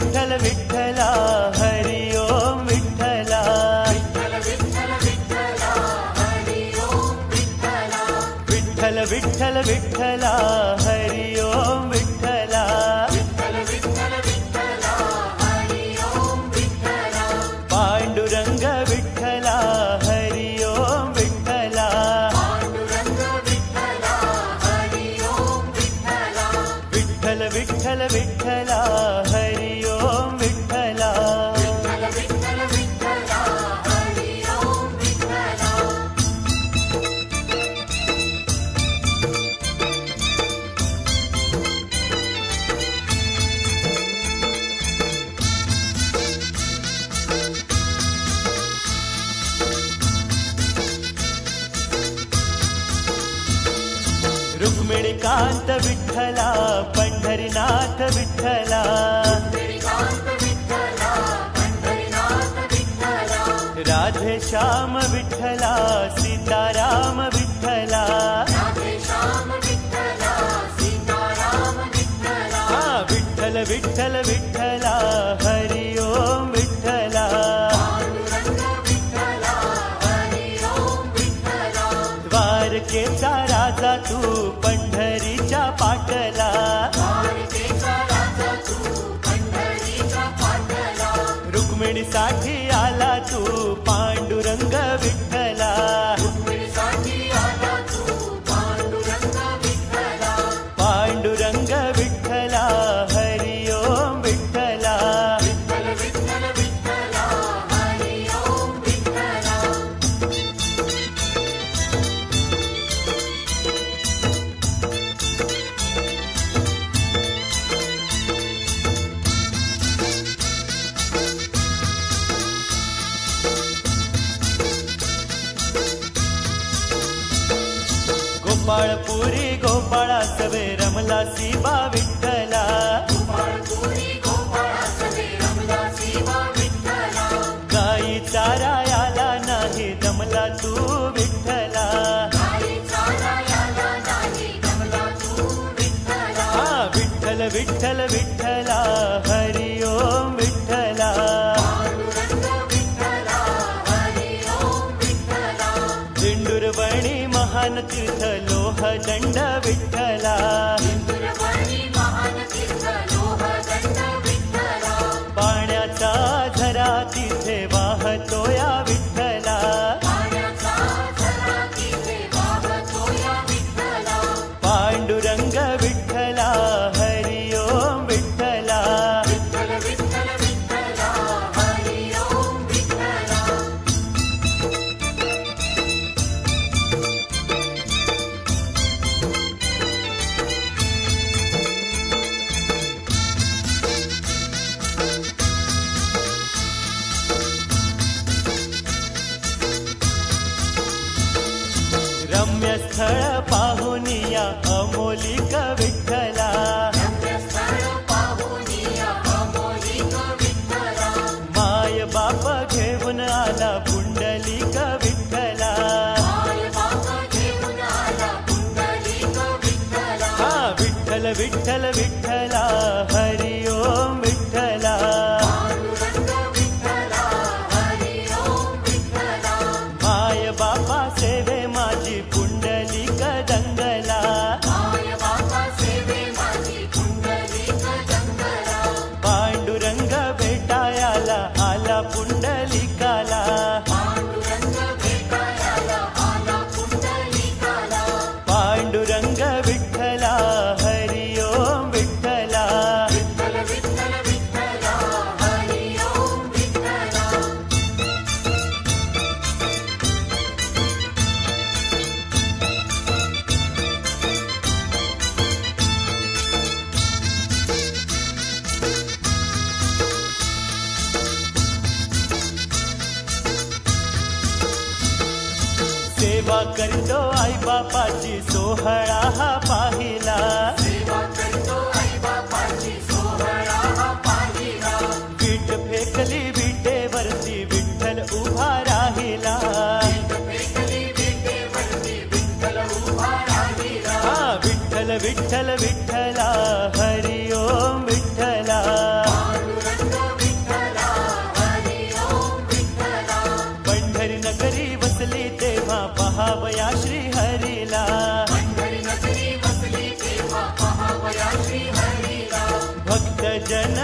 విఠల విఠల హరి ఓం విఠల. విఠల విఠల విఠల హరి ఓం విఠల. పాండురంగ విఠల హరి ఓం విఠల. విఠల విఠల విఠల. विठ्ठला पंढरीनाथ विठ्ठला. राधे श्याम विठ्ठला गोपाळपुरी गोपाळा सवे रमला शिवा विठ्ठला. गाई चारायाला नाही दमला तू विठ्ठला. विठ्ठल विठ्ठल विठ्ठला. thật đôi સેવા કરજો આઈ બાપાજી સોહળા હા પાહિલા સેવા કરજો આઈ બાપાજી સોહળા હા પાહિલા પીઠ ફેકલી ಜನ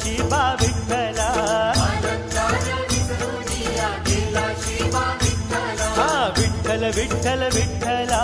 शिवा विठ्ठला. हा विठ्ठल विठ्ठल विठ्ठला.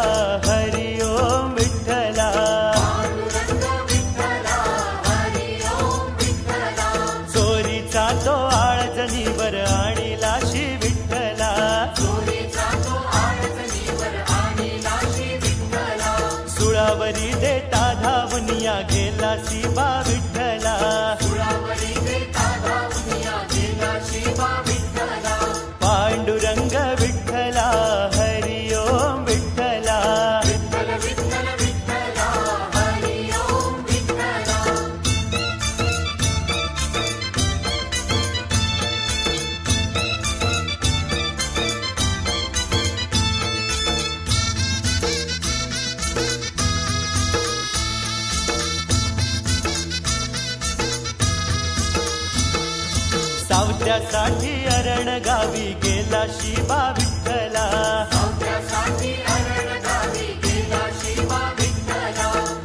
सावत्यासाठी अरण गावी गेला शिबा विठ्ठला.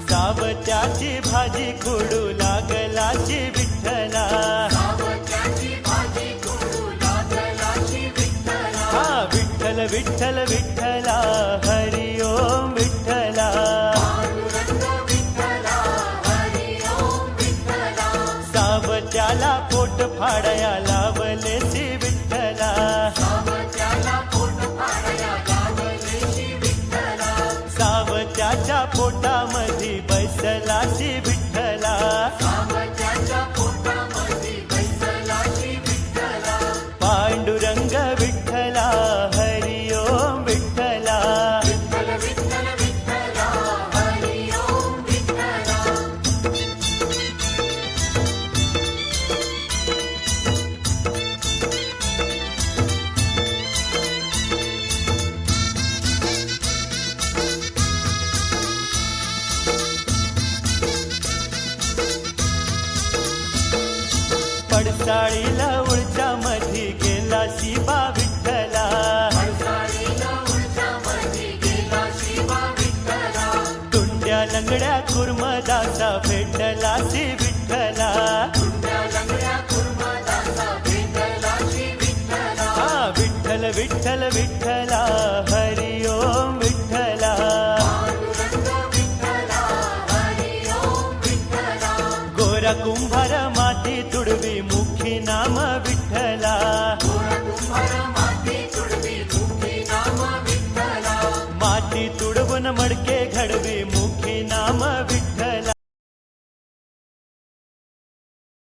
सावत्याची भाजी खोडू लागला शि विठ्ठला. हा विठ्ठल विठ्ठल विठ्ठला. हरि ओम विठ्ठला. त्याच्या पोटामध्ये बैसला सी विठ्ठला. कुर्मदासा भेटला ती विठ्ठला हा विठ्ठल विठ्ठल विठ्ठला हरी ओम विठ्ठला गोरा कुंभार